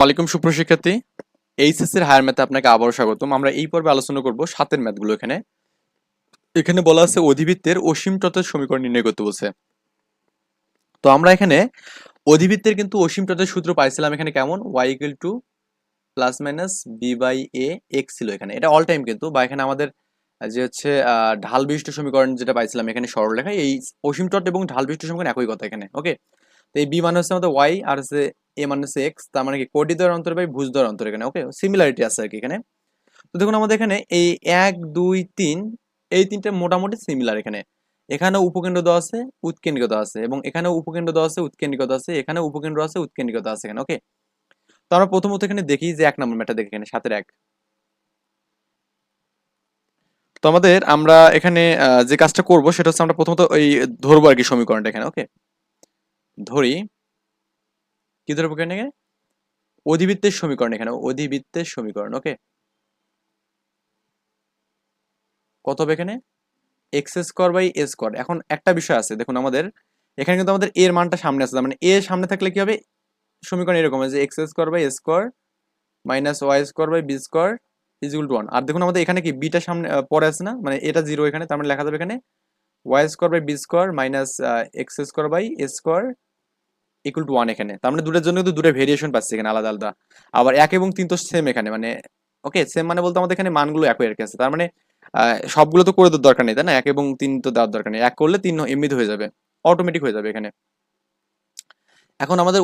ওয়ালাইকুম সুপ্রশিক্ষার্থী এর হায়ার ম্যাথে আপনাকে আবারও স্বাগতম। আমরা এই পর্বে আলোচনা করব সাতের ম্যাথগুলো এখানে। এখানে বলা আছে অধিবৃত্তের অসীম তত্ত্বের সমীকরণ নির্ণয় করতে বলছে। তো আমরা এখানে অধিবৃত্তের কিন্তু অসীম তত্ত্বের সূত্র পাইছিলাম এখানে কেমন? Y equal to plus minus B by A X ছিল এখানে। এটা অল টাইম কিন্তু, বা এখানে আমাদের যে হচ্ছে ঢাল বিশিষ্ট সমীকরণ যেটা পাইছিলাম এখানে সরলরেখা, এই অসীম তত্ত্ব এবং ঢাল বিশিষ্ট সমীকরণ একই কথা এখানে ওকে তো এই বি মানে হচ্ছে আমাদের ওয়াই আর হচ্ছে এ হচ্ছে এক্স তার মানে কি? কোটি দ্বয়ের অন্তর বাই ভুজ দ্বয়ের অন্তর এখানে ওকে সিমিলারিটি আছে আর কি এখানে। তো দেখুন আমাদের এখানে এই এক, দুই, তিন, এই তিনটা মোটামুটি সিমিলার এখানে। এখানে উপকেন্দ্র দেওয়া আছে উৎকেন্দ্রিকতা আছে, এবং এখানে উপকেন্দ্র দেওয়া আছে উৎকেন্দ্রিকতা আছে এখানে উপকেন্দ্র আছে উৎকেন্দ্রিকতা আছে এখানে ওকে তো আমরা প্রথমত এখানে দেখি যে এক নম্বর ম্যাটটা দেখি এখানে, সাতের এক। তো আমাদের আমরা এখানে যে কাজটা করব সেটা হচ্ছে আমরা প্রথমত ওই ধরবো আর কি সমীকরণটা এখানে ওকে ধরি কি ধরবো এখানে? অধিবৃত্তের সমীকরণ এখানে, অধিবৃত্তের সমীকরণ ওকে কত হবে এখানে? X square by A square এখন একটা বিষয় আছে, দেখুন আমাদের, এখানে কিন্তু আমাদের এর মানটা সামনে আছে মানে এ সামনে থাকলে কি হবে? সমীকরণ এরকম যে X square by square minus Y square by B square is equal to one আর দেখুন আমাদের এখানে কি বিটা সামনে পরে আছে না? মানে এটা জিরো এখানে, তার মানে লেখা যাবে এখানে Y square by B square minus X square by A square equal to one এখানে। তার মানে দুটোর জন্য কিন্তু দুটো ভেরিয়েশন পাচ্ছি এখানে আলাদা আলাদা। আবার এক এবং তিন তো সেম এখানে মানে ওকে সেম মানে বলতে আমাদের এখানে মানগুলো একই আর আছে। তার মানে সবগুলো তো করে দরকার নেই, তাই না? এক এবং তিন তো দেওয়ার দরকার নেই। এক করলে তিন এমনিতে হয়ে যাবে। অটোমেটিক হয়ে যাবে এখানে। এখন আমাদের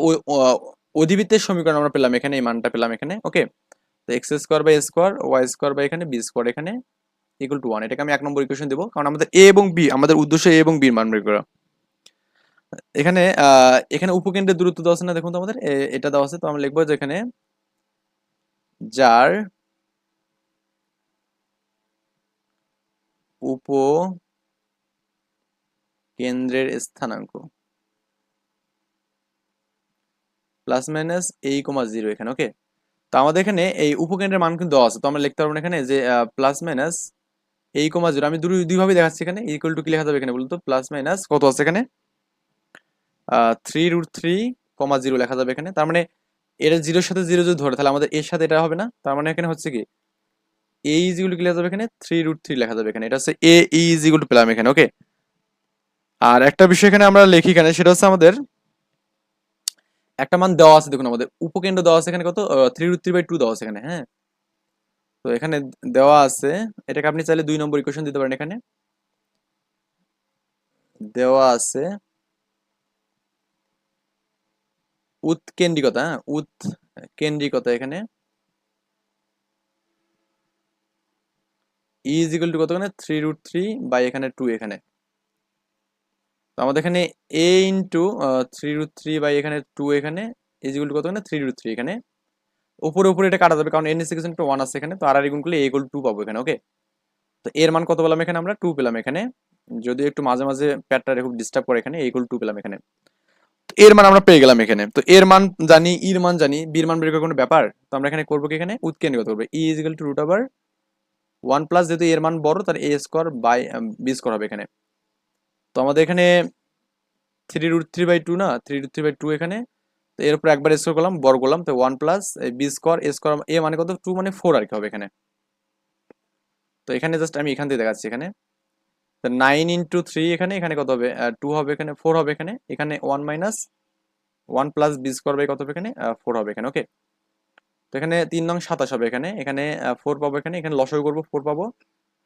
অধিবৃত্তের সমীকরণ আমরা পেলাম এখানে, এই মানটা পেলাম এখানে ওকে তো X square by square Y square by এখানে বি স্কোয়ার এখানে ইকুয়াল টু ওয়ান এটাকে আমি এক নম্বর ইকুয়েশন দেবো। কারণ আমাদের এ এবং বি আমাদের উদ্দেশ্য এ এবং বির মান বের করা। এখানে এখানে উপকেন্দ্রের দূরত্ব দেওয়া আছে না? দেখুন তো আমাদের এটা দেওয়া আছে। তো আমরা লিখব যে এখানে যার উপ কেন্দ্রের স্থানাঙ্ক প্লাস মাইনাস এই কমা জিরো এখানে, ওকে? তো আমাদের এখানে এই উপকেন্দ্রের মান কিন্তু দেওয়া আছে। তো আমরা লিখতে পারব এখানে যে প্লাস মাইনাস এই কমা জিরো। আমি দুই দুইভাবে দেখাচ্ছি এখানে। ইকুয়াল টু কি লেখা যাবে এখানে বলতো প্লাস মাইনাস কত আছে এখানে? Three root three comma zero লেখা যাবে এখানে। তার মানে এটা জিরোর সাথে জিরো যদি ধরে, তাহলে আমাদের এর সাথে এটা হবে না? তার মানে এখানে হচ্ছে কি? এ ইজিগুলো কি লেখা যাবে এখানে? থ্রি রুট থ্রি লেখা যাবে এখানে। এটা হচ্ছে এ ইজিগুলো পেলাম এখানে ওকে আর একটা বিষয় এখানে আমরা লিখি এখানে, সেটা হচ্ছে আমাদের একটা মান দেওয়া আছে, দেখুন আমাদের উপকেন্দ্র দেওয়া আছে এখানে কত? Three root three by two দেওয়া আছে এখানে হ্যাঁ? তো এখানে দেওয়া আছে, এটাকে আপনি চাইলে দুই নম্বর ইকুয়েশন দিতে পারেন এখানে। দেওয়া আছে উৎকেন্দ্রিকতা হ্যাঁ? উৎকেন্দ্রিকতা এখানে। ই ইজ ইকুয়াল টু কত এখানে থ্রি রুট থ্রি বাই এখানে টু এখানে। তো আমাদের এখানে A into three root three by এখানে টু এখানে ইজ ইকুয়াল টু কত এখানে থ্রি রুট থ্রি এখানে। উপরে উপরে এটা কাটা যাবে, কারণ এন সিক্স ইন্টু ওয়ান আছে এখানে, তো আর আর গুণ করলে এ ইকুয়াল টু পাবো এখানে ওকে তো এর মান কত পেলাম এখানে আমরা? টু পেলাম এখানে। যদি একটু মাঝে মাঝে প্যাটটা খুব ডিস্টার্ব করে এখানে ইকুয়াল টু পেলাম এখানে। এর মান আমরা পেয়ে গেলাম এখানে। তো এর মান জানি ইর মান জানি, বির মান বের করার কোনো ব্যাপার? তো আমরা এখানে করব কি এখানে? উৎকেন্দ্রিকতা করব। E is to root over one plus যেহেতু এর মান বড় তার A square by B square হবে এখানে। তো আমাদের এখানে three root three by two না? Three root three by two এখানে। তো এর উপর একবার স্কোয়ার করলাম, বড় করলাম, তো one plus B square A square A মানে কত? টু মানে ফোর আর কি হবে এখানে। তো এখানে জাস্ট আমি এখান থেকে দেখাচ্ছি এখানে। নাইন ইন্টু থ্রি এখানে এখানে কত হবে? টু হবে এখানে ফোর হবে এখানে এখানে one minus one plus B square by কত হবে এখানে? ফোর হবে এখানে ওকে তো এখানে তিন নং সাতাশ হবে এখানে এখানে ফোর পাবো এখানে এখানে লসই করব ফোর পাবো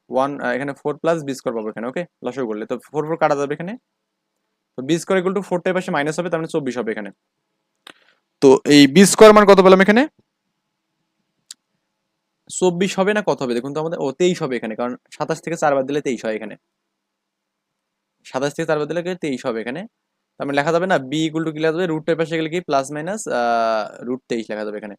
ওয়ান এখানে ফোর প্লাস বি স্কোয়ার পাবো এখানে ওকে লসই করলে, তো ফোর ফোর কাটা যাবে এখানে। তো বি স্কোয়ার ইকুয়াল টু ফোরটার পাশে মাইনাস হবে, তার মানে চব্বিশ হবে এখানে। তো এই বি স্কোয়ার মান কত পেলাম এখানে? চব্বিশ হবে না কত হবে? দেখুন তো আমাদের, ও তেইশ হবে এখানে, কারণ সাতাশ থেকে চার বাদ দিলে তেইশ হয় এখানে। সাতাশ থেকে চার বাদ দিলে তেইশ হবে এখানে। তার মানে লেখা যাবে না বি ইকুয়াল টু কি লেখা যাবে? রুটের পাশে গেলে কি? প্লাস মাইনাস রুট তেইশ লেখা যাবে এখানে।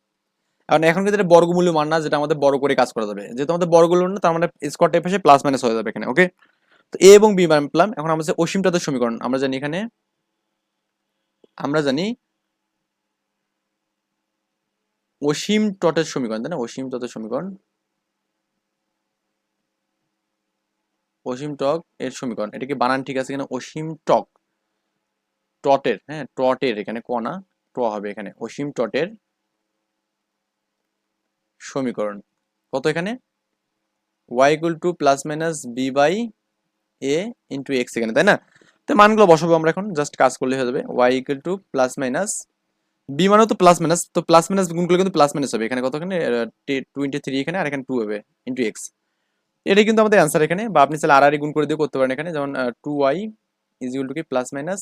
কারণ এখন কিন্তু বর্গমূল্য মান না, যেটা আমাদের বড় করে কাজ করা যাবে। যেহেতু আমাদের বর্গমূল্য না, তার মানে স্কোয়ারটা পাশে প্লাস মাইনাস হয়ে যাবে এখানে ওকে তো এ এবং বি মান পেলাম। এখন আমাদের অসীম তত্ত্বের সমীকরণ, আমরা জানি এখানে, আমরা জানি অসীম টটের সমীকরণ, তাই না? অসীম তটের সমীকরণ। অসীম টক এর সমীকরণ। এটা কি বানান ঠিক আছে এখানে অসীম টক। টটের হ্যাঁ টটের এখানে কণা ট হবে এখানে। অসীম টটের সমীকরণ। কত এখানে? Y equal to plus minus B by A into X এখানে, তাই না? তো মানগুলো বসাবো আমরা এখন। জাস্ট কাজ করলে হয়ে যাবে। Y equal to plus minus B মানেও তো প্লাস মাইনাস তো প্লাস মাইনাস গুণগুলো কিন্তু প্লাস মাইনাস হবে। এখানে কত এখানে? টোয়েন্টি থ্রি এখানে, আর এখানে টু হবে ইন্টু এক্স এটাই কিন্তু আমাদের অ্যান্সার এখানে, বা আপনি চাইলে আর আর গুণ করে দিয়ে করতে পারেন এখানে। যেমন two Y is equal to কি? Plus minus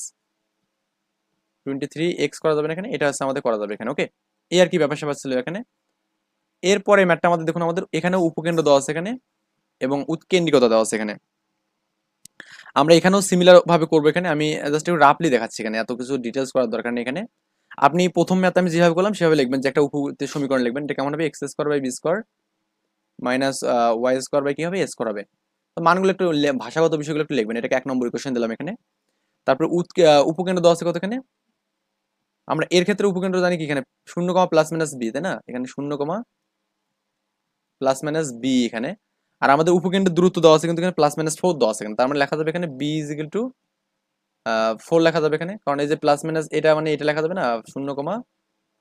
twenty three X করা যাবে এখানে, এটা হচ্ছে আমাদের করা যাবে এখানে ওকে এই আর কি ব্যাপার স্যাপার ছিল এখানে। এরপরে ম্যাটটা আমাদের, দেখুন আমাদের এখানে উপকেন্দ্র দেওয়া আছে এখানে, এবং উৎকেন্দ্রিকতা দেওয়া আছে এখানে। আমরা এখানেও সিমিলার ভাবে করব এখানে, আমি জাস্ট একটু রাফলি দেখাচ্ছি এখানে, এত কিছু ডিটেলস করার দরকার নেই এখানে। আপনি প্রথম ম্যাথ আমি যেভাবে করলাম, সেভাবে লিখবেন যে একটা উপতে সমীকরণ লিখবেন, এটা কেমন হবে? X square by B square minus Y square by কি হবে এস হবে তো মানগুলো একটু ভাষাগত বিষয়গুলো একটু লিখবেন। এটাকে এক নম্বর ইকুয়েশন দিলাম এখানে। তারপর উপকেন্দ্র দেওয়া আছে কত এখানে আমরা এর ক্ষেত্রে উপকেন্দ্র জানি কি এখানে? শূন্য কমা প্লাস মাইনাস বি তাই না? এখানে শূন্য কমা প্লাস মাইনাস বি এখানে। আর আমাদের উপকেন্দ্রের দূরত্ব দেওয়া আছে কিন্তু এখানে প্লাস মাইনাস ফোর দেওয়া আছে তার মানে লেখা যাবে এখানে B is equal to four লেখা যাবে এখানে। কারণ এই যে প্লাস মাইনাস এটা মানে এটা লেখা যাবে না, শূন্য কমা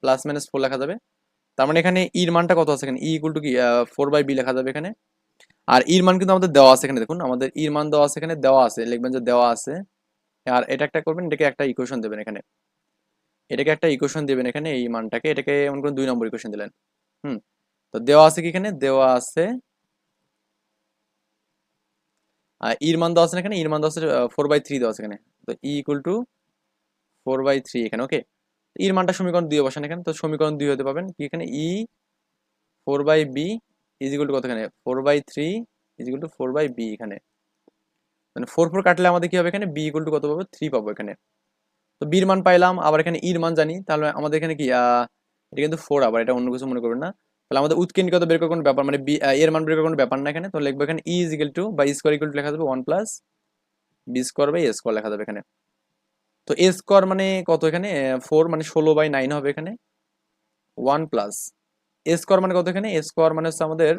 প্লাস মাইনাস ফোর লেখা যাবে। তার মানে এখানে ইর মানটা কত আছে এখানে? ই ইকুয়াল টু কি? ফোর বাই বি লেখা যাবে এখানে। আর ইর মান কিন্তু আমাদের দেওয়া আছে এখানে, দেখুন। আমাদের ইর মান দেওয়া আছে এখানে, দেওয়া আছে। লিখবেন যে দেওয়া আছে। আর এটা একটা করবেন, এটাকে একটা ইকুয়েশন দেবেন এখানে। এটাকে একটা ইকুয়েশন দেবেন এখানে, এই মানটাকে। এটাকে এমন করুন দুই নম্বর ইকুয়েশন দিলেন। হুম। তো দেওয়া আছে কি এখানে? দেওয়া আছে। আর ইর মান দেওয়া আছে এখানে? ইর মান দেওয়া আছে ফোর বাই থ্রি দেওয়া আছে এখানে। তো E equal to four by three এখানে ওকে ইর মানটা সমীকরণ দুই বসান এখানে, তো সমীকরণ দুই হতে পাবেন কি এখানে? E four by B is equal to কত এখানে four by three is equal to four by B এখানে। মানে ফোর ফোর কাটলে আমাদের কি হবে এখানে? বি ইকুয়াল টু কত পাবো? থ্রি পাবো এখানে। তো বির মান পাইলাম, আবার এখানে ইর মান জানি, তাহলে আমাদের এখানে কি? এটা কিন্তু ফোর আবার, এটা অন্য কিছু মনে করবেন না। তাহলে আমাদের উৎকেন্দ্রিকতা বের করার কোনো ব্যাপার মানে বি এর মান বের করার কোনো ব্যাপার না এখানে। তো লিখব এখানে ই ইজ ইকুয়াল টু বা স্কোয়ার ইকুয়াল টু লেখা যাবে one plus B square by A square লেখা যাবে এখানে। তো এ স্কোয়ার মানে কত এখানে? ফোর মানে ষোলো বাই নাইন হবে এখানে। ওয়ান প্লাস এ স্কোয়ার মানে কত এখানে? এ স্কোয়ার মানে হচ্ছে আমাদের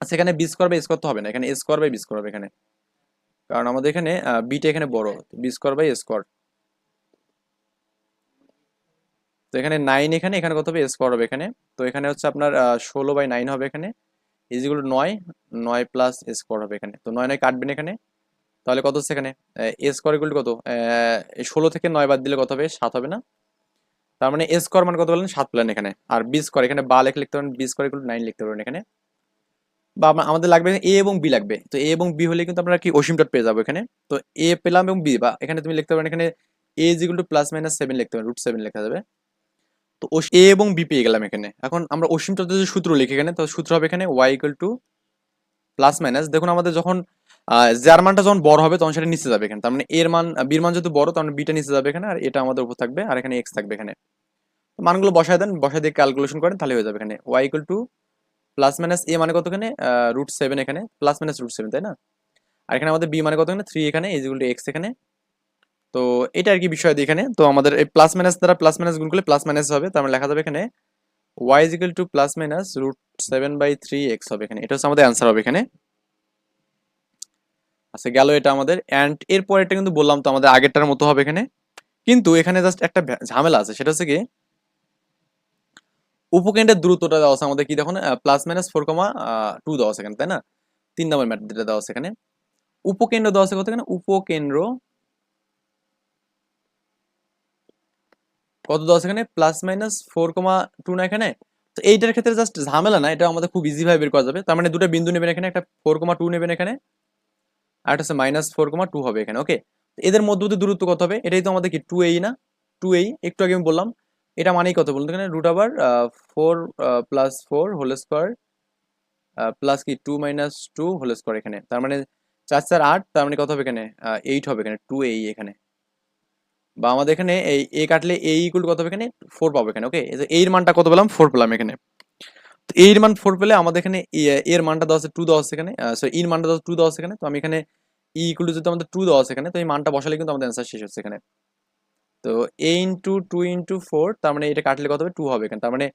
আচ্ছা বি স্কোয়ার বাই স্কোয়ার তো হবে না। এখানে A square by B square হবে এখানে। কারণ আমাদের এখানে বিটা এখানে বড়। বি স্কোয়ার বাই স্কোয়ার তো এখানে নাইন এখানে এখানে কত হবে? স্কোয়ার হবে এখানে। তো এখানে হচ্ছে আপনার ষোলো বাই নাইন হবে এখানে। ইজিগুলো নয়। নয় প্লাস স্কোয়ার হবে এখানে। তো নয় নয় কাটবেন এখানে। তাহলে কত হচ্ছে এখানে? এ স্কোয়ার ইকুয়াল কত? ষোলো থেকে নয় বাদ দিলে কত হবে? সাত হবে না? তার মানে এ স্কোয়ার মানে কত বলেন? সাত পেলেন এখানে। আর বি স্কোয়ার এখানে বা লেখে লিখতে পারেন বি স্কোয়ার ইকুয়াল নাইন লিখতে পারেন এখানে। বা আমাদের লাগবে এ এবং বি লাগবে। তো এ এবং বি হলে কিন্তু আমরা কি অসীম ডট পেয়ে যাব এখানে? তো এ পেলাম এবং বি বা এখানে তুমি লিখতে পারেন এখানে A equal to plus minus seven লিখতে পারেন রুট সেভেন লেখা যাবে। তো এ এবং বি পেয়ে গেলাম এখানে। এখন আমরা অসীম যে সূত্র লিখি এখানে, তো সূত্র হবে এখানে Y equal to plus minus দেখুন আমাদের যখন যার মানটা যখন বড় হবে, তখন সেটা নিচে যাবে এখানে। তার মানে এর মান, বির মান যেহেতু বড় তখন বিটা নিচে যাবে এখানে, আর এটা আমাদের উপর থাকবে, আর এখানে এক্স থাকবে এখানে। মানগুলো বসায় দেন, বসায় দিয়ে ক্যালকুলেশন করেন, তাহলে হয়ে যাবে এখানে Y equal to plus minus A মানে কত এখানে? রুট সেভেন এখানে প্লাস মাইনাস রুট সেভেন তাই না? আর এখানে আমাদের বি মানে কত এখানে? থ্রি এখানে ইজ ইকুয়াল টু এক্স এখানে। তো এটা আর কি বিষয় দিয়ে এখানে। তো আমাদের এই প্লাস মাইনাস দ্বারা প্লাস মাইনাস গুণ করলে প্লাস মাইনাস হবে, তার মানে লেখা যাবে এখানে y is equal to plus minus root seven by three x হবে এখানে। এটা হচ্ছে আমাদের অ্যান্সার হবে এখানে। আচ্ছা গেল এটা আমাদের অ্যান্ড এরপর এটা কিন্তু বললাম তো আমাদের আগেরটার মতো হবে এখানে। কিন্তু এখানে জাস্ট একটা ঝামেলা আছে, সেটা হচ্ছে কি উপকেন্দ্রের দূরত্বটা দেওয়া আছে আমাদের কি দেখুন plus minus four comma two দেওয়া আছে এখানে, তাই না? তিন নম্বর ম্যাথ যেটা দেওয়া আছে এখানে। উপকেন্দ্র দেওয়া আছে কত এখানে? উপকেন্দ্র কত দেওয়া আছে এখানে? Plus minus four comma two না এখানে? তো এইটার ক্ষেত্রে জাস্ট ঝামেলা না এটা আমাদের খুব ইজি ভাবে বের করা যাবে। তার মানে দুটো বিন্দু নেবেন এখানে, একটা ফোর কমা টু নেবেন এখানে। আর একটা হচ্ছে মাইনাস ফোর কমা টু হবে এখানে ওকে এদের মধ্যবর্তী দূরত্ব কত হবে? এটাই তো আমাদের কি টু এই না? টু এই একটু আগে আমি বললাম, এটা মানেই কত বলুন? এখানে রুট আবার four plus four whole square plus কি? Two minus two whole square এখানে। তার মানে চার চার আট, তার মানে কত হবে এখানে? এইট হবে এখানে টু এই এখানে। বা আমাদের এখানে এই এ কাটলে এই ইকুয়াল কত হবে এখানে? ফোর পাবো এখানে ওকে এর মানটা কত পেলাম? ফোর পেলাম এখানে। তো এর মান ফোর পেলে আমাদের এখানে এর মানটা দেওয়া আছে টু দেওয়া আছে এখানে সরি এর মানটা দেওয়া টু দেওয়া আছে এখানে, তো আমি এখানে ই ইকুয়াল টু যদি আমাদের টু দেওয়া আছে এখানে, তো এই মানটা বসালে কিন্তু আমাদের অ্যান্সার শেষ হচ্ছে এখানে। তো a into two into four তার মানে এটা কাটলে কত হবে? টু হবে এখানে, তার মানে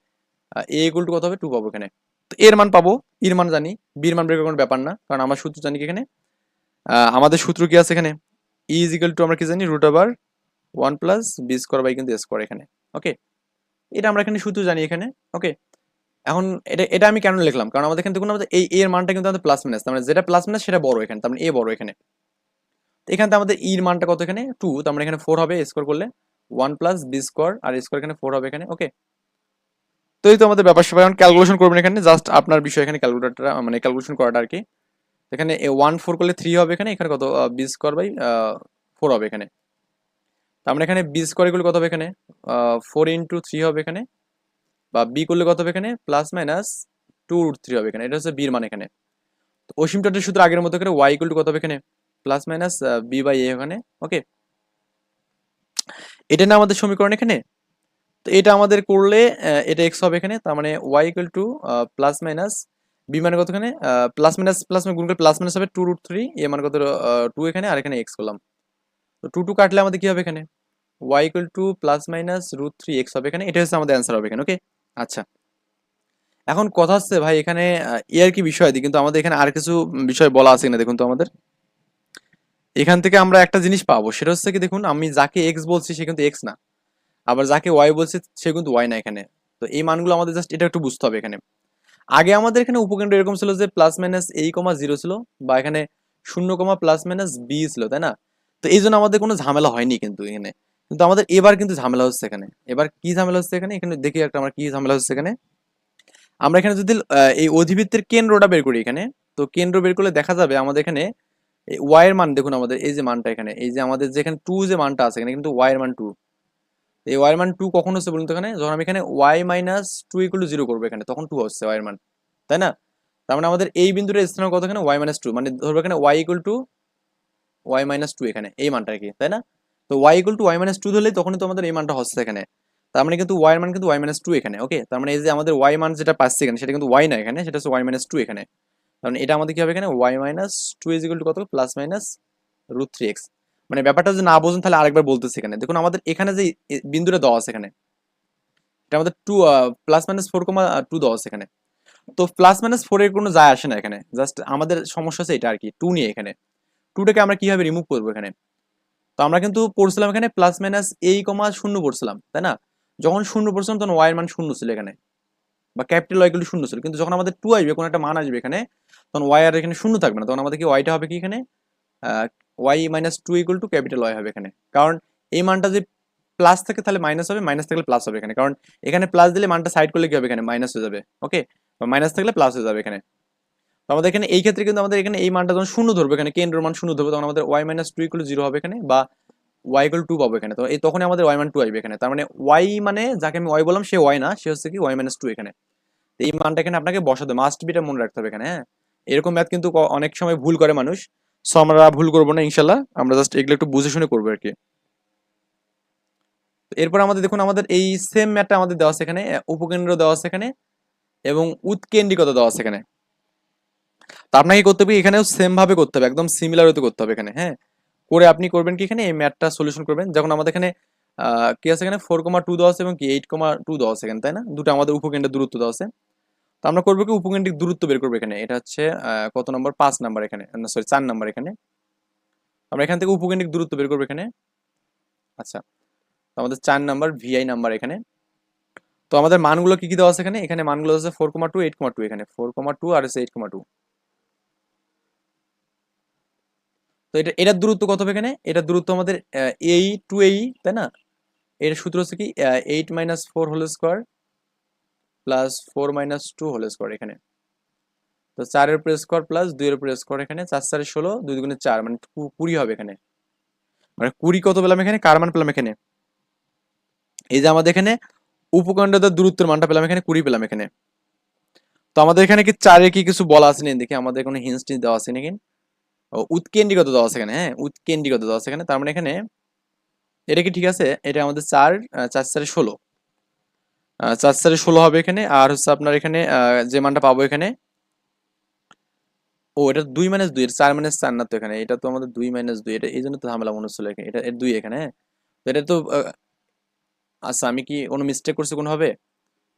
এ ইকুয়াল টু কত হবে? টু পাবো এখানে। তো এর মান পাবো এর মান জানি বির মান বের কোনো ব্যাপার না, কারণ আমার সূত্র জানি কি এখানে? আমাদের সূত্র কি আছে এখানে? ই ইজ ইকুয়াল টু আমরা কি জানি? রুট আবার one plus b square by কিন্তু এস স্কোয়ার এখানে ওকে এটা আমরা এখানে সূত্র জানি এখানে ওকে এখন এটা এটা আমি কেন লিখলাম? কারণ আমাদের এখানে দেখুন আমাদের এই এর মানটা কিন্তু আমাদের প্লাস মাইনাস তার মানে যেটা প্লাস মাইনাস সেটা বড় এখানে, তার মানে এ বড় এখানে। এখানে তো আমাদের ইর মানটা কত এখানে? টু তার মানে এখানে ফোর হবে স্কোয়ার করলে ওয়ান প্লাস বি স্কোয়ার আর স্কোয়ার এখানে ফোর হবে এখানে ওকে তো এই তো আমাদের ব্যাপার সবাই এখন ক্যালকুলেশন করবেন এখানে জাস্ট আপনার বিষয় এখানে ক্যালকুলেটারটা মানে ক্যালকুলেশন করাটা আর কি। এখানে ওয়ান ফোর করলে থ্রি হবে এখানে এখানে কত? বি স্কোয়ার বাই ফোর হবে এখানে। তো আমরা এখানে বি স্কোয়ার কত হবে এখানে? ফোর ইন্টু থ্রি হবে এখানে। বা বি করলে কত হবে এখানে? Plus minus two root three হবে এখানে। এটা হচ্ছে বির মান এখানে। তো অসীমটার সূত্র আগের মতো করে ওয়াই ইকুয়াল টু কত হবে এখানে? Plus minus b by a ওখানে। ওকে এটা না আমাদের সমীকরণ এখানে? তো এটা আমাদের করলে এটা এক্স হবে এখানে। তার মানে y equal to plus minus b মানে কত এখানে? প্লাস মাইনাস প্লাস গুণ করে প্লাস মাইনাস হবে টু রুট থ্রি এ মানে কত টু এখানে আর এখানে এক্স করলাম। তো টু টু কাটলে আমাদের কি হবে এখানে? Y equal to plus minus root three x হবে এখানে। এটা হচ্ছে আমাদের অ্যান্সার হবে এখানে। ওকে আচ্ছা। এখন কথা হচ্ছে ভাই এখানে ইয়ার কি বিষয় কিন্তু আমাদের এখানে আর কিছু বিষয় বলা আছে কিনা দেখুন তো আমাদের। এখান থেকে আমরা একটা জিনিস পাবো, সেটা হচ্ছে কি দেখুন, আমি যাকে এক্স বলছি সে কিন্তু এক্স না। আবার যাকে ওয়াই বলছি সে কিন্তু ওয়াই না এখানে। তো এই মানগুলো আমাদের জাস্ট এটা একটু বুঝতে হবে এখানে। আগে আমাদের এখানে উপকেন্দ্র এরকম ছিল যে প্লাস মাইনাস এই কমা জিরো ছিল, বা এখানে শূন্য কমা প্লাস মাইনাস বি ছিল, তাই না? তো এই জন্য আমাদের কোনো ঝামেলা হয়নি কিন্তু এখানে। কিন্তু আমাদের এবার কিন্তু ঝামেলা হচ্ছে এখানে। এবার কি ঝামেলা হচ্ছে এখানে? এখানে দেখি একটা আমার কি ঝামেলা হচ্ছে এখানে। আমরা এখানে যদি এই অধিবৃত্তের কেন্দ্রটা বের করি এখানে, তো কেন্দ্র বের করলে দেখা যাবে আমাদের এখানে ওয়াই এর মান দেখুন আমাদের, এই যে মানটা এখানে, এই যে আমাদের যেখানে টু যে মানটা আছে এখানে কিন্তু ওয়াই এর মান টু এই ওয়াই এর মান টু কখন হচ্ছে বলুন তো এখানে? যখন আমি এখানে y minus two equal zero করব এখানে, তখন টু হচ্ছে ওয়াই এর মান, তাই না? তার মানে আমাদের এই বিন্দুর স্থান কত এখানে? ওয়াই মাইনাস টু মানে ধরবো এখানে y equal to y minus two এখানে, এই মানটা আর কি, তাই না? তো y equal to y minus two ধরলেই তখনই তো আমাদের এই মানটা হচ্ছে এখানে। তার মানে কিন্তু ওয়াই মান কিন্তু ওয়াই মাইনাস টু এখানে ওকে তার মানে এই যে আমাদের ওয়াই মান যেটা পাচ্ছি এখানে, সেটা কিন্তু ওয়াই না এখানে, সেটা হচ্ছে ওয়াই মাইনাস টু এখানে। কারণ এটা আমাদের কি হবে এখানে? Y minus two is equal to কত? Plus minus root three x মানে ব্যাপারটা যদি না বোঝেন তাহলে আরেকবার বলতেছি এখানে। দেখুন, আমাদের এখানে যে বিন্দুটা দেওয়া আছে এখানে, এটা আমাদের two plus minus four comma two দেওয়া আছে এখানে। তো প্লাস মাইনাস ফোর এর কোনো যায় আসে না এখানে। জাস্ট আমাদের সমস্যা হচ্ছে এটা আর কি টু নিয়ে এখানে। টুটাকে আমরা কীভাবে রিমুভ করব এখানে? তো আমরা কিন্তু পড়ছিলাম এখানে প্লাস মাইনাস এই কমা শূন্য পড়ছিলাম, তাই না? যখন শূন্য পড়ছিলাম তখন ওয়াই এর মান শূন্য ছিল এখানে, বা ক্যাপিটাল ওয়াই গুলো শূন্য ছিল। কিন্তু যখন আমাদের টু আসবে, কোনো একটা মান আসবে এখানে, তখন ওয়াই আর এখানে শূন্য থাকবে না। তখন আমাদের কি ওয়াইটা হবে কি এখানে? Y minus two equal to capital Y হবে এখানে। কারণ এই মানটা যে প্লাস থাকে তাহলে মাইনাস হবে মাইনাস থাকলে প্লাস হবে এখানে। কারণ এখানে প্লাস দিলে মানটা সাইড করলে কি হবে এখানে? মাইনাস হয়ে যাবে ওকে মাইনাস থাকলে প্লাস হয়ে যাবে এখানে। আমাদের এখানে এই ক্ষেত্রে কিন্তু আমাদের এখানে এই মানটা যখন শূন্য ধরবে, এখানে কেন্দ্র মান শূন্য ধরবে, তখন আমাদের y minus two equal zero হবে এখানে বা ওয়াই ইকুয়াল টু পাবো এখানে। তো এই তখনই আমাদের ওয়াই মান টু আসবে এখানে। তার মানে ওয়াই মানে যাকে আমি ওয়াই বললাম, সে ওয়াই না, সে হচ্ছে কি ওয়াই মাইনাস টু এখানে। তো এই মানটা এখানে আপনাকে বসাতে মাস্ট বিটা মনে রাখতে হবে এখানে হ্যাঁ? এরকম ম্যাথ কিন্তু অনেক সময় ভুল করে মানুষ। সো আমরা ভুল করব না, ইনশাল্লাহ। আমরা জাস্ট এগুলো একটু বুঝে শুনে করব আর কি এরপর আমাদের দেখুন, আমাদের এই সেম ম্যাথটা আমাদের দেওয়া আছে এখানে উপকেন্দ্র দেওয়া আছে এখানে এবং উৎকেন্দ্রিকতা দেওয়া আছে এখানে। তো আপনাকে করতে হবে, এখানেও সেম ভাবে করতে হবে, একদম সিমিলার হতে করতে হবে এখানে হ্যাঁ? করে আপনি করবেন কি এখানে, এই ম্যাথটা সলিউশন করবেন। যখন আমাদের এখানে কি আছে এখানে? ফোর কমা টু দেওয়া আছে এবং কি? এইট কমা টু দেওয়া আছে এখানে, তাই না? দুটো আমাদের উপকেন্দ্রের দূরত্ব দেওয়া আছে। তো আমরা করব কি? উপকেন্দ্রিক দূরত্ব বের করব এখানে। এটা হচ্ছে কত নম্বর পাঁচ নাম্বার এখানে সরি চার নাম্বার এখানে। আমরা এখান থেকে উপকেন্দ্রিক দূরত্ব বের করব এখানে। আচ্ছা তো আমাদের চার নাম্বার ভিআই নাম্বার এখানে। তো আমাদের মানগুলো কি কি দেওয়া আছে এখানে? এখানে মানগুলো আছে four comma two eight comma two এখানে। ফোর কমা টু আর হচ্ছে এইট কমা টু তো এটা, এটার দূরত্ব কত হবে এখানে? এটার দূরত্ব আমাদের এই টু এই তাই না? এর সূত্র হচ্ছে কি eight minus four whole square plus four minus two whole square এখানে। তো চারের উপরে স্কোয়ার প্লাস দুইয়ের উপরে স্কোয়ার এখানে, চার চারে ষোলো, দুই দুগুণে চার মানে কুড়ি হবে এখানে। মানে কুড়ি কত পেলাম এখানে? কার মান পেলাম এখানে? এই যে আমাদের এখানে উপখণ্ডদের দূরত্বের মানটা পেলাম এখানে, কুড়ি পেলাম এখানে। তো আমাদের এখানে কি চারে কি কিছু বলা আছে নাকি দেখি, আমাদের কোনো হিন্স দেওয়া আছে নাকি উৎকেন্দ্রিকত দেওয়া আছে এখানে হ্যাঁ? উৎকেন্দ্রিকত দেওয়া আছে এখানে। তার মানে এখানে এটা কি ঠিক আছে? এটা আমাদের চার চার চারে ষোলো। চার চারে ষোলো হবে এখানে। আর হচ্ছে আপনার এখানে যে মানটা পাবো এখানে, ও, এটা দুই মাইনাস দুই, এটা চার মাইনাস চার না তো এখানে। এটা তো আমাদের দুই মাইনাস দুই, এটা এই জন্য তো ঝামেলা মনে হচ্ছিল এখানে। এটা দুই এখানে হ্যাঁ? তো এটা তো আচ্ছা আমি কি কোনো মিস্টেক করছি কোনো হবে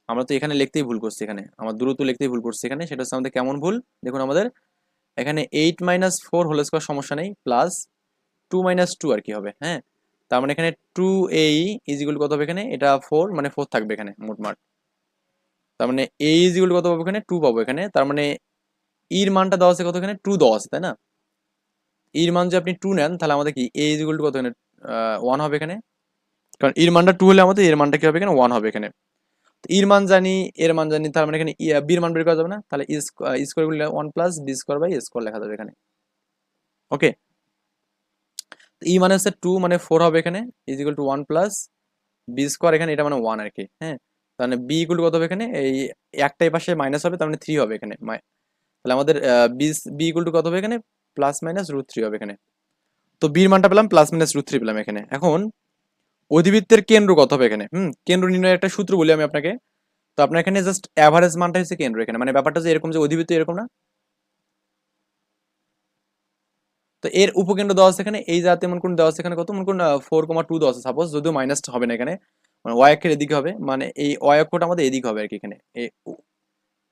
আমরা তো এখানে লিখতেই ভুল করছি এখানে। আমার দ্রুত লিখতেই ভুল করছি এখানে। সেটা হচ্ছে আমাদের কেমন ভুল? দেখুন আমাদের এখানে eight minus four whole square সমস্যা নেই প্লাস টু মাইনাস টু আর কি হবে হ্যাঁ? তার মানে এখানে টু এই ইজিগুল কত হবে এখানে? এটা ফোর মানে ফোর থাকবে এখানে মোটমাট তার মানে এ ইজ ইকুয়াল কত পাবো এখানে? টু পাবো এখানে, তার মানে ইর মানটা দেওয়া আছে কত এখানে? টু দেওয়া আছে, তাই না? ইর মান যদি আপনি টু নেন, তাহলে আমাদের কি এ ইজ ইকুয়াল কত এখানে? ওয়ান হবে এখানে। কারণ ইর মানটা টু হলে আমাদের এর মানটা কি হবে এখানে? ওয়ান হবে এখানে। ইর মান জানি এর মান জানি তার মানে এখানে বির মান বের করা যাবে না? তাহলে স্কোয়ার করলে one plus b square by square লেখা যাবে এখানে। ওকে ই মানে হচ্ছে টু মানে ফোর হবে এখানে is equal to one plus b square এখানে, এটা মানে ওয়ান আর কি হ্যাঁ? তাহলে বি ইকুয়াল কত হবে এখানে? এই একটাই পাশে মাইনাস হবে, তার মানে থ্রি হবে এখানে তাহলে আমাদের বি ইকুয়াল টু কত হবে এখানে? প্লাস মাইনাস রুট থ্রি হবে এখানে। তো বির মানটা পেলাম প্লাস মাইনাস রুট থ্রি পেলাম এখানে। এখন অধিবৃত্তের কেন্দ্র কত হবে এখানে? হুম, কেন্দ্র নির্ণয়ের একটা সূত্র বলি আমি আপনাকে। তো আপনার এখানে জাস্ট অ্যাভারেজ মানটা হচ্ছে কেন্দ্র এখানে। মানে ব্যাপারটা যে এরকম যে অধিবৃত্ত এরকম না? তো এর উপকেন্দ্র দেওয়া আছে এখানে। এই জাতীয় মনে করুন দেওয়া আছে এখানে কত? মনে করুন ফোর কমা টু দেওয়া আছে। সাপোজ যদিও মাইনাস হবে না এখানে মানে অক্ষের এদিকে হবে মানে এই অক্ষটা আমাদের এদিকে হবে আর কি এখানে।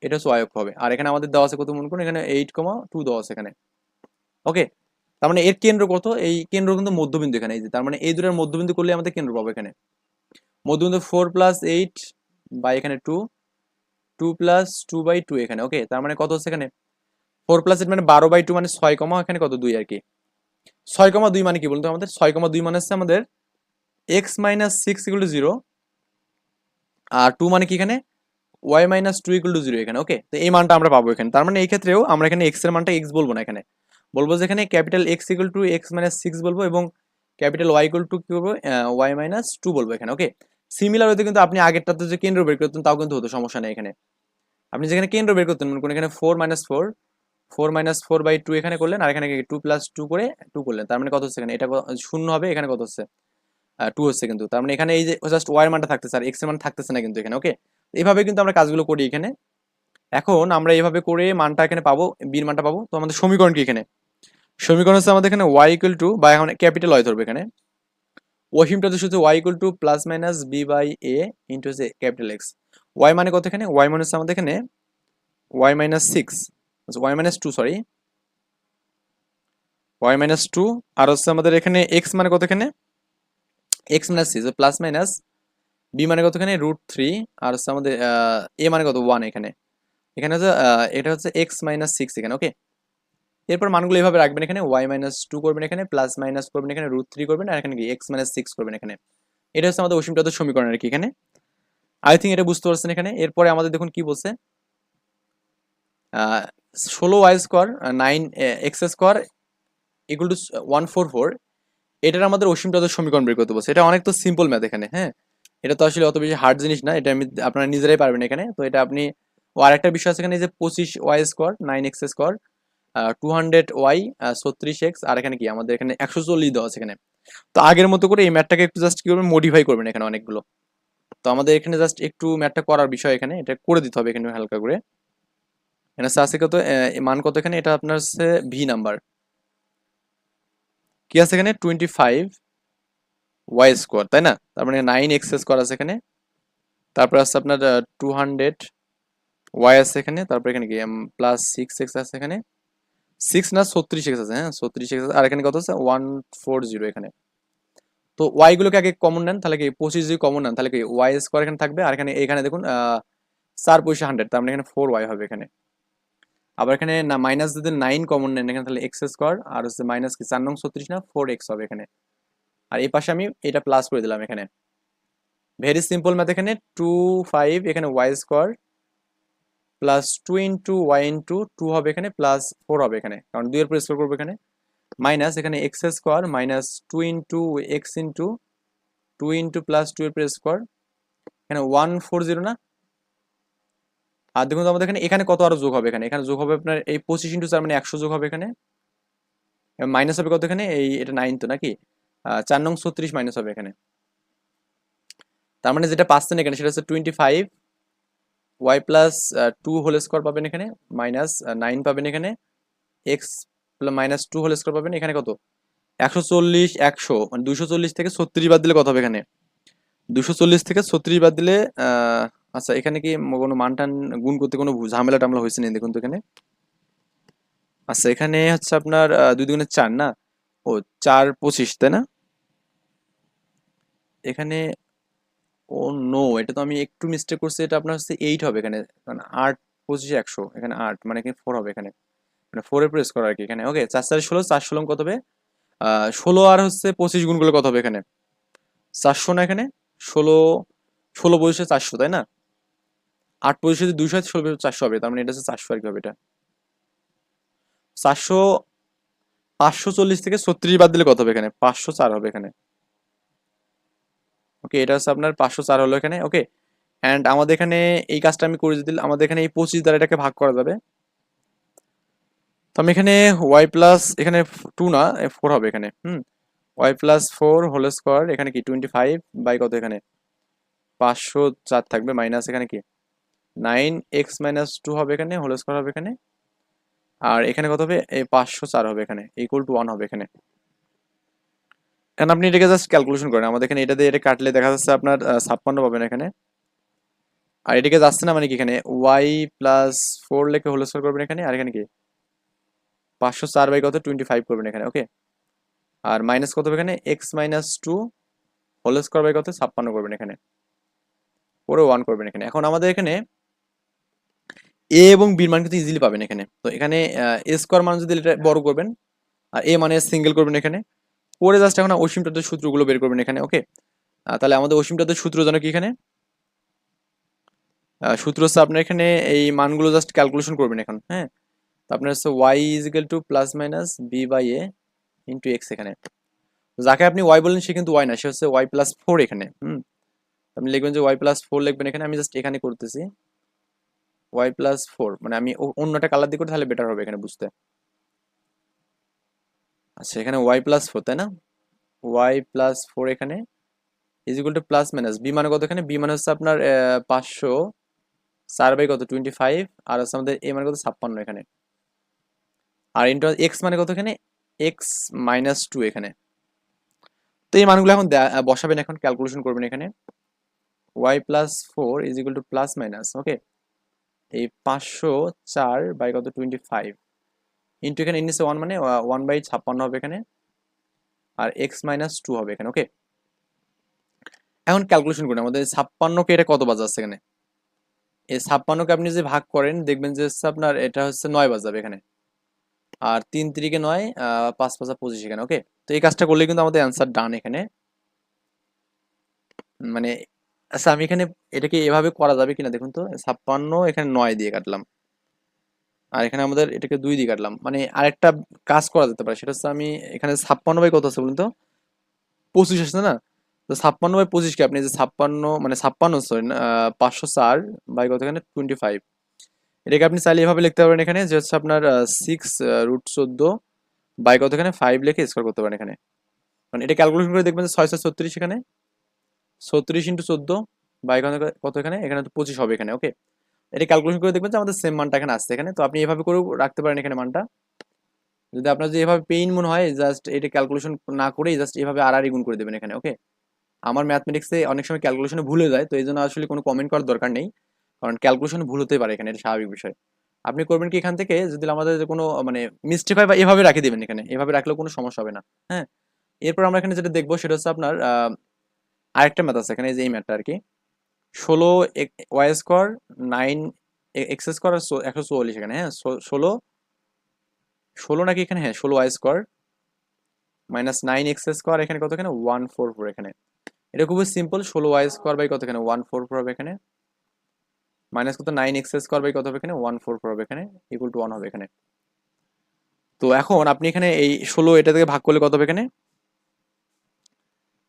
এটা হচ্ছে অক্ষ হবে। আর এখানে আমাদের দেওয়া আছে কত মনে করুন এখানে এইট কমা টু দেওয়া আছে এখানে। ওকে তার মানে এর কেন্দ্র কত? এই কেন্দ্র কিন্তু মধ্যবিন্দু এখানে, এই যে তার মানে এই দুটোর মধ্যবিন্দু করলে আমাদের কেন্দ্র পাবো এখানে। মধ্যবিন্দু ফোর প্লাস এইট বাই এখানে two two plus two by two এখানে ওকে তার মানে কত হচ্ছে এখানে? ফোর প্লাস এইট মানে বারো বাই টু মানে ছয় কমা, এখানে কত? দুই আর কি। ছয় কমা দুই মানে কি বলতো আমাদের? ছয় কমা দুই মানে হচ্ছে আমাদের x minus six equal to zero R two মানে কি এখানে? Y minus two equal to zero এখানে ওকে তো এই মানটা আমরা পাবো এখানে। তার মানে এই ক্ষেত্রেও আমরা এখানে এক্সের মানটা এক্স বলব না এখানে। বলব যে এখানে capital X equal to x minus six বলব এবং ক্যাপিটাল ওয়াই ইকুয়াল টু কি বলব? ওয়াই মাইনাস টু বলব এখানে ওকে সিমিলার হতে কিন্তু আপনি আগেরটাতে যে কেন্দ্র বের করতেন তাও কিন্তু হতো, সমস্যা নেই এখানে। আপনি যেখানে কেন্দ্র বের করতেন, মনে করুন এখানে four minus four four minus four by two এখানে করলেন, আর এখানে টু প্লাস টু করে টু করলেন, তার মানে কত হচ্ছে এখানে? এটা শূন্য হবে, এখানে কত হচ্ছে? টু হচ্ছে কিন্তু, তার মানে এখানে এই যে জাস্ট ওয়ার মানটা থাকতেছে, আর এক্সের মান থাকতেছে না কিন্তু এখানে ওকে এইভাবে কিন্তু আমরা কাজগুলো করি এখানে। এখন আমরা এইভাবে করে মানটা এখানে পাবো বির মানটা পাবো, তো আমাদের সমীকরণ কি এখানে? সমীকরণ হচ্ছে আমাদের এখানে ওয়াই ইকুয়াল টু বা এখন ক্যাপিটাল ওয়াই ধরবে এখানে। ওয়াসিমটা তো শুধু y equal to plus minus b by a into হচ্ছে ক্যাপিটাল এক্স ওয়াই মানে কত এখানে? ওয়াই মানে হচ্ছে আমাদের এখানে y minus six y minus two sorry y minus two আর হচ্ছে আমাদের এখানে এক্স মানে কত এখানে? X minus six plus minus b মানে কত এখানে? রুট থ্রি আর হচ্ছে আমাদের এ মানে কত? ওয়ান এখানে। এখানে হচ্ছে এটা হচ্ছে এক্স মাইনাস সিক্স এখানে ওকে এরপর মানগুলো এভাবে রাখবেন এখানে ওয়াই মাইনাস টু করবেন এখানে প্লাস মাইনাস করবেন এখানে রুট থ্রি করবেন, আর এখানে এক্স মাইনাস সিক্স করবেন এখানে। এটা হচ্ছে আমাদের অসীমটাত সমীকরণ আর কি এখানে। আই থিঙ্ক এটা বুঝতে পারছেন এখানে। এরপরে আমাদের দেখুন কি বলছে? ষোলো y square nine x square equal to one four four এটার আমাদের অসীমটাত সমীকরণ বের করতে বলছে। এটা অনেক তো সিম্পল ম্যাথ এখানে হ্যাঁ? এটা তো আসলে অত বেশি হার্ড জিনিস না, এটা আমি আপনারা নিজেরাই পারবেন এখানে। তো এটা আপনি ও আরেকটা বিষয় আছে এখানে যে পঁচিশ y square nine x square two hundred y ছত্রিশ এক্স আর এখানে কি? আমাদের এখানে একশো চল্লিশ দেওয়া আছে এখানে। তো আগের মতো করে এই ম্যাটটাকে একটু জাস্ট কি করবেন মডিফাই করবেন এখানে অনেকগুলো। তো আমাদের এখানে জাস্ট একটু ম্যাটটা করার বিষয় এখানে, এটা করে দিতে হবে এখানে হালকা করে। এখানে আছে কত মান কত এখানে? এটা আপনার হচ্ছে ভি নাম্বার কি আছে এখানে? টোয়েন্টি ফাইভ ওয়াই স্কোয়ার তাই না? তার মানে নাইন এক্স স্কোয়ার আছে এখানে। তারপর আছে আপনার টু হান্ড্রেড ওয়াই আছে এখানে। তারপর এখানে কি? প্লাস সিক্স এক্স আছে এখানে। সিক্স না ছত্রিশ এক্স আছে হ্যাঁ? ছত্রিশ এক্স আর এখানে কত আছে? ওয়ান ফোর জিরো এখানে। তো ওয়াই গুলোকে আগে কমন নেন, তাহলে কি পঁচিশ যদি কমন নেন? তাহলে কি ওয়াই স্কোয়ার এখানে থাকবে? আর এখানে এখানে দেখুন চার পয়সা হান্ড্রেড তার মানে এখানে ফোর ওয়াই হবে এখানে। আবার এখানে না মাইনাস যদি নাইন কমন নেন, এখানে তাহলে এক্স স্কোয়ার আর হচ্ছে মাইনাস কি, চার নং ছত্রিশ না ফোর এক্স হবে এখানে। আর এই পাশে আমি এটা প্লাস করে দিলাম এখানে। ভেরি সিম্পল ম্যাথ এখানে টু ফাইভ এখানে y square plus two into y into two হবে এখানে প্লাস ফোর হবে এখানে। কারণ দুইয়ের পর স্কোয়ার করব এখানে। মাইনাস এখানে x square minus two into x into two into plus two এর পর স্কোয়ার এখানে ওয়ান ফোর জিরো না? আর দেখুন আমাদের এখানে এখানে কত আরও যোগ হবে এখানে। এখানে যোগ হবে আপনার এই পঁচিশ ইন্টু চার মানে একশো যোগ হবে এখানে। মাইনাস হবে কত এখানে? এই, এটা নাইন তো নাকি? চার নং ছত্রিশ মাইনাস হবে এখানে। তার মানে যেটা পাচ্ছেন এখানে, সেটা হচ্ছে twenty five y plus two whole square পাবেন এখানে মাইনাস নাইন পাবেন এখানে x minus two whole square পাবেন এখানে কত? একশো চল্লিশ, একশো মানে দুশো চল্লিশ থেকে ছত্রিশ বাদ দিলে কত হবে এখানে? দুশো চল্লিশ থেকে ছত্রিশ বাদ দিলে আচ্ছা এখানে কি কোনো মান টান গুণ করতে কোনো ঝামেলা টামলা হয়েছে না দেখুন তো এখানে। আচ্ছা এখানে হচ্ছে আপনার দুই দুগুণে চার, না? ও, চার পঁচিশ, তাই না? এখানে ও নো এটা তো আমি একটু মিস্টেক করছি, এটা আপনার হচ্ছে এইট হবে এখানে। মানে আট পঁচিশে একশো, এখানে আট মানে এখানে ফোর হবে এখানে। মানে ফোরে প্রেস করা আর কি এখানে। ওকে চার চারে ষোলো, চার ষোলো কত হবে? ষোলো আর হচ্ছে পঁচিশ গুণ করলে কত হবে এখানে? চারশো না এখানে? ষোলো ষোলো পঁচিশে চারশো, তাই না? আট পঁচিশে যদি হয়, ষোলো পঁচিশে চারশো হবে। তার মানে এটা হচ্ছে চারশো আর কি হবে এটা। চারশো, পাঁচশো চল্লিশ থেকে ছত্রিশ বাদ দিলে কত হবে এখানে? পাঁচশো চার হবে এখানে। ওকে এটা হচ্ছে আপনার পাঁচশো চার হলো এখানে ওকে অ্যান্ড আমাদের এখানে এই কাজটা আমি করে দিলে আমাদের এখানে এই পঁচিশ দ্বারা এটাকে ভাগ করা যাবে। তো আমি এখানে ওয়াই প্লাস এখানে টু না ফোর হবে এখানে, হুম? Y plus four whole square এখানে কি টোয়েন্টি ফাইভ বাই কত এখানে? পাঁচশো চার থাকবে মাইনাস এখানে কি? নাইন এক্স মাইনাস টু হবে এখানে হোল স্কোয়ার হবে এখানে। আর এখানে কত হবে? পাঁচশো চার হবে এখানে ইকুয়াল টু ওয়ান হবে এখানে। এখন আপনি এটাকে জাস্ট ক্যালকুলেশন করেন। আমাদের এখানে এটা দিয়ে এটা কাটলে দেখা যাচ্ছে আপনার ছাপ্পান্ন পাবেন এখানে। আর এটাকে যাচ্ছে না মানে কি এখানে? ওয়াই প্লাস ফোর লেখে হোল স্কোয়ার করবেন এখানে। আর এখানে কি? পাঁচশো চার বাই কত? টোয়েন্টি ফাইভ করবেন এখানে ওকে আর মাইনাস কত হবে এখানে? X minus two whole square by কত? ছাপ্পান্ন করবেন এখানে। পরে ওয়ান করবেন এখানে। এখন আমাদের এখানে এ এবং বির মান কিন্তু ইজিলি পাবেন এখানে। তো এখানে এ স্কোয়ার মান যদি বড় করবেন, আর এ মানে সিঙ্গেল করবেন এখানে পরে জাস্ট এখন অসীম টাদের সূত্রগুলো বের করবেন এখানে ওকে তাহলে আমাদের অসীম টাদের সূত্র জানো কি এখানে? সূত্র হচ্ছে আপনার এখানে এই মানগুলো জাস্ট ক্যালকুলেশন করবেন এখন হ্যাঁ? আপনার হচ্ছে y is equal to plus minus b by a into x এখানে। যাকে আপনি ওয়াই বললেন, সে কিন্তু ওয়াই না, সে হচ্ছে ওয়াই প্লাস ফোর এখানে, হুম? আপনি লিখবেন যে ওয়াই প্লাস ফোর লিখবেন এখানে, আমি জাস্ট এখানে করতেছি ওয়াই প্লাস ফোর মানে আমি অন্যটা কালার দিয়ে করে তাহলে বেটার হবে এখানে বুঝতে। আচ্ছা এখানে ওয়াই প্লাস ফোর তাই না? ওয়াই প্লাস ফোর এখানে is equal to plus minus b মানে কত এখানে? বি মানে হচ্ছে আপনার পাঁচশো চার বাই কত? টোয়েন্টি ফাইভ আর হচ্ছে আমাদের এ মানে কত? ছাপ্পান্ন এখানে। আর ইন্টু এক্স মানে কত এখানে? এক্স মাইনাস টু এখানে। তো এই মানগুলো এখন বসাবেন এখন ক্যালকুলেশন করবেন এখানে। Y plus four is equal to plus minus okay এই পাঁচশো চার বাই কত? টোয়েন্টি ফাইভ ইন্টু এখানে ইন্ডিসে ওয়ান মানে ওয়ান বাই ছাপ্পান্ন হবে এখানে, আর এক্স মাইনাস টু হবে এখানে ওকে এখন ক্যালকুলেশন করুন আমাদের ছাপ্পান্নকে এটা কত বাজাচ্ছে এখানে? এই ছাপ্পান্নকে আপনি যে ভাগ করেন, দেখবেন যে আপনার এটা হচ্ছে নয় বাজাবে এখানে। আর তিন তিরিকে নয় পাঁচ পাঁচা পঁচিশ এখানে ওকে তো এই কাজটা করলে কিন্তু আমাদের অ্যান্সার ডান এখানে। মানে আচ্ছা আমি এখানে এটাকে এভাবে করা যাবে কিনা দেখুন তো, ছাপ্পান্ন এখানে নয় দিয়ে কাটলাম। আর এখানে আমাদের এটাকে দুই দিয়ে কাটলাম। মানে আরেকটা কাজ করা যেতে পারে, সেটা হচ্ছে আমি এখানে ছাপ্পান্ন বাই কত আছে বলুন তো? পঁচিশ আসছে না? তো ছাপ্পান্ন বাই পঁচিশকে আপনি যে ছাপ্পান্ন মানে ছাপ্পান্ন সরি পাঁচশো চার বাই কত এখানে? টোয়েন্টি ফাইভ এটাকে আপনি চাইলে এভাবে লিখতে পারেন এখানে, যে হচ্ছে আপনার সিক্স রুট চোদ্দ বাই কত এখানে? ফাইভ লিখে স্কোয়ার করতে পারেন এখানে। মানে এটা ক্যালকুলেশন করে দেখবেন যে ছয়শো ছত্রিশ এখানে। ছত্রিশ ইন্টু চোদ্দ বাই কত এখানে? এখানে তো পঁচিশ হবে এখানে ওকে এটা ক্যালকুলেশন করে দেখবেন যে আমাদের সেম মানটা এখানে আসছে এখানে। তো আপনি এভাবে করেও রাখতে পারেন এখানে মানটা। যদি আপনার যদি এভাবে পেইন মনে হয় জাস্ট এটা ক্যালকুলেশন না করেই জাস্ট এভাবে আর আর গুণ করে দেবেন এখানে ওকে আমার ম্যাথমেটিক্সে অনেক সময় ক্যালকুলেশনে ভুলে যায়, তো এই জন্য আসলে কোনো কমেন্ট করার দরকার নেই। কারণ ক্যালকুলেশন ভুল হতে পারে এখানে, এটা স্বাভাবিক বিষয়। আপনি করবেন কি এখান থেকে, যদি আমাদের কোনো মানে মিস্টেক হয় বা এভাবে রাখে দেবেন এখানে, এভাবে রাখলেও কোনো সমস্যা হবে না হ্যাঁ? এরপর আমরা এখানে যেটা দেখব, সেটা হচ্ছে আপনার আরেকটা ম্যাথ আছে এখানে যে এই ম্যাথটা আর কি। ষোলো y square, nine x square আর একশো চুয়াল্লিশ এখানে হ্যাঁ? ষোলো ষোলো নাকি এখানে? হ্যাঁ ষোলো y square, minus nine x square এখানে কত এখানে? ওয়ান ফোর ফোর এখানে। এটা খুবই সিম্পল, ষোলো ওয়াই স্কোয়ার বাই কত এখানে? ওয়ান ফোর ফোর হবে এখানে। মাইনাস কত? নাইন এক্স স্কোয়ার বাই কত হবে এখানে? ওয়ান ফোর ফোর হবে এখানে ইকুয়াল টু ওয়ান হবে এখানে। তো এখন আপনি এখানে এই ষোলো এটা থেকে ভাগ করলে কত হবে এখানে?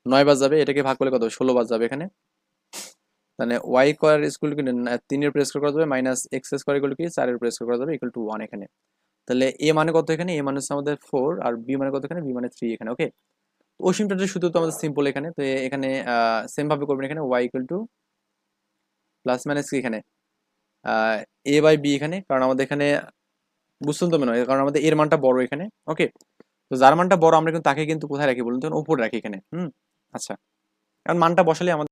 নয় বাজ যাবে, এটাকে ভাগ করলে কত ষোলো বাজ যাবে এখানে। তাহলে ওয়াই স্কোয়ার স্কুল তিনের প্রেস করা যাবে মাইনাস এক্স স্কোয়ার এগুলো কি চারের প্রেস করা যাবে ইকুয়াল টু ওয়ান এখানে। তাহলে এ মানে কত এখানে? এ মানে আমাদের ফোর আর বি মানে কত এখানে? বি মানে থ্রি এখানে ওকে অসীমটাতে শুধু তো আমাদের সিম্পল এখানে, তো এখানে সেম ভাবে করবেন এখানে y equal to plus minus কি এখানে? এ বাই বি এখানে, কারণ আমাদের এখানে বুঝতেন তো মনে হয় কারণ আমাদের এর মানটা বড় এখানে ওকে তো যার মানটা বড়, আমরা কিন্তু তাকে কিন্তু কোথায় রাখি বলুন তো? উপরে রাখি এখানে, হুম? আচ্ছা। কারণ মানটা বসালে আমাদের